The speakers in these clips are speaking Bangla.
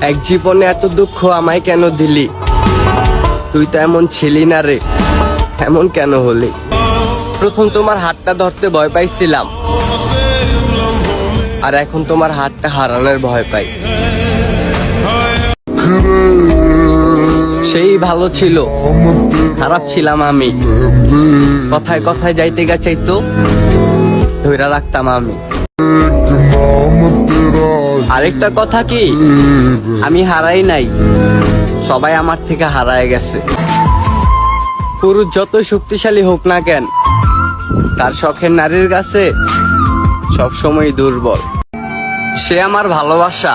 এক জীবনে এত দুঃখ আমায় কেন দিলি? তুই তো এমন ছিলি না রে। এমন কেন হলি? প্রথম তোমার হাতটা ধরতে ভয় পাইছিলাম। আর এখন তোমার হাতটা হারানোর ভয় পাই। সেই ভালো ছিল, খারাপ ছিলাম আমি। কথায় কথায় যাইতে গেছাই তো ধৈরা রাখতাম আমি। আরেকটা কথা কি? আমি হারাই নাই। সবাই আমার থেকে হারায় গেছে। পুরুষ যত শক্তিশালী হোক না কেন, তার শখের নারীর কাছে সবসময় দুর্বল। সে আমার ভালোবাসা,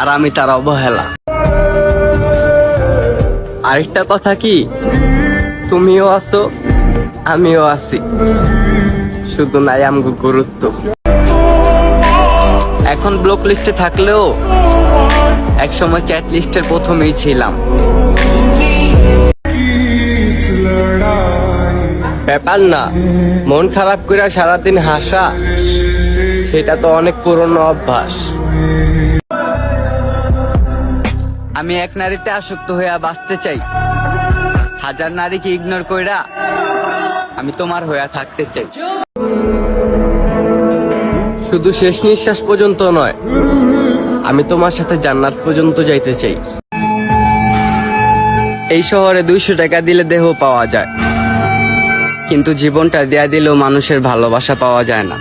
আর আমি তার অবহেলা। আরেকটা কথা কি? তুমিও আছো, আমিও আছি। শুধু নাই আমগো গুরুত্ব। এখন ব্লক লিস্টে থাকলেও একসময় চ্যাট লিস্টের প্রথমেই ছিলাম। ব্যাপার না, মন খারাপ করে সারাদিন হাসা, সেটা তো অনেক পুরনো অভ্যাস। আমি এক নারীতে আসক্ত হইয়া বাঁচতে চাই। হাজার নারীকে ইগনোর কইরা আমি তোমার হইয়া থাকতে চাই। শুধু শেষ নিঃশ্বাস পর্যন্ত নয়, আমি তোমার সাথে জান্নাত পর্যন্ত যাইতে চাই। এই শহরে দুইশো টাকা দিলে দেহ পাওয়া যায়, কিন্তু জীবনটা দেয়া দিলেও মানুষের ভালোবাসা পাওয়া যায় না।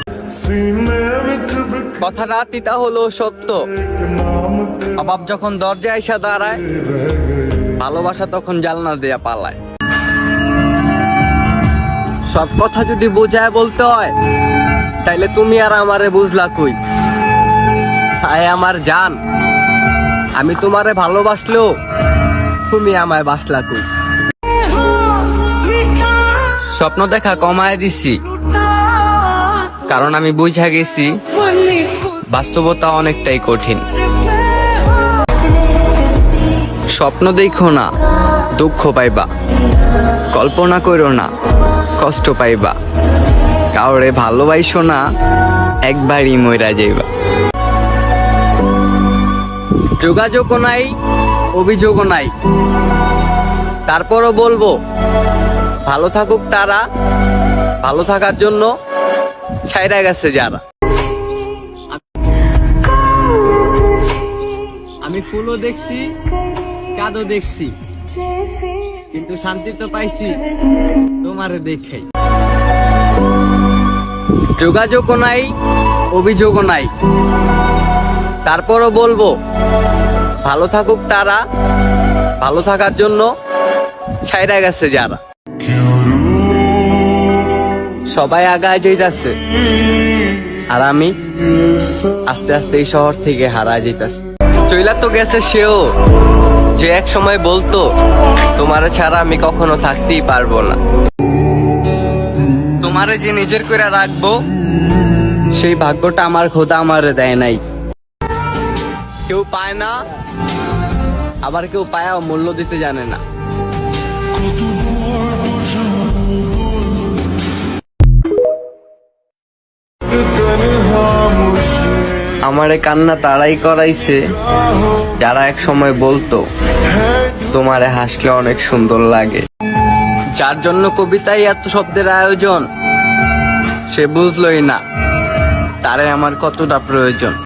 কথাটা তিতা হলো সত্য। অভাব যখন দরজায় এসে দাঁড়ায়, ভালোবাসা তখন জালনা দেয়া পালায়। সব কথা যদি বোঝায় বলতে হয় তাইলে তুমি আর আমারে বুঝলা কই? হায় আমার জান, আমি তোমারে ভালোবাসলেও তুমি আমায় বাসলা কই? স্বপ্ন দেখা কমায় দিছি, কারণ আমি বুঝা গেছি বাস্তবতা অনেকটাই কঠিন। স্বপ্ন দেখো না, দুঃখ পাইবা, কল্পনা করো না, কষ্ট পাইবা। কাউরে ভালোবাসো না, একবারই মইরা যাইবা। যোগাযোগও নাই, অভিযোগও নাই। তারপরও বলব, ভালো থাকুক তারা, ভালো থাকার জন্য ছাইরা গেছে যারা। আমি ফুলও দেখছি, চাঁদও দেখছি, কিন্তু শান্তি তো পাইছি, তোমারে দেখাই। যোগাযোগও নাই, অভিযোগও নাই। তারপরও বলব, ভালো থাকুক তারা, ভালো থাকার জন্য ছাইরা গেছে যারা। সবাই আগায় যেতেছে আর আমি আস্তে আস্তে এই শহর থেকে হারা যেতেছে চইলা তো গেছে সেও, যে এক সময় বলতো, তোমারে ছাড়া আমি কখনো থাকতেই পারব না। তোমারে যে নিজের করে রাখব, সেই ভাগ্যটা আমার খোদা আমারে দেয় নাই। কেউ পায় না, আবার কেউ পায়া মূল্য দিতে জানে না। আমারে কান্না তারাই করাইছে, যারা এক সময় বলতো, তোমারে হাসলে অনেক সুন্দর লাগে। যার জন্য কবিতায় এত শব্দের আয়োজন সে বুঝলই না। তারে আমার কতটা প্রয়োজন।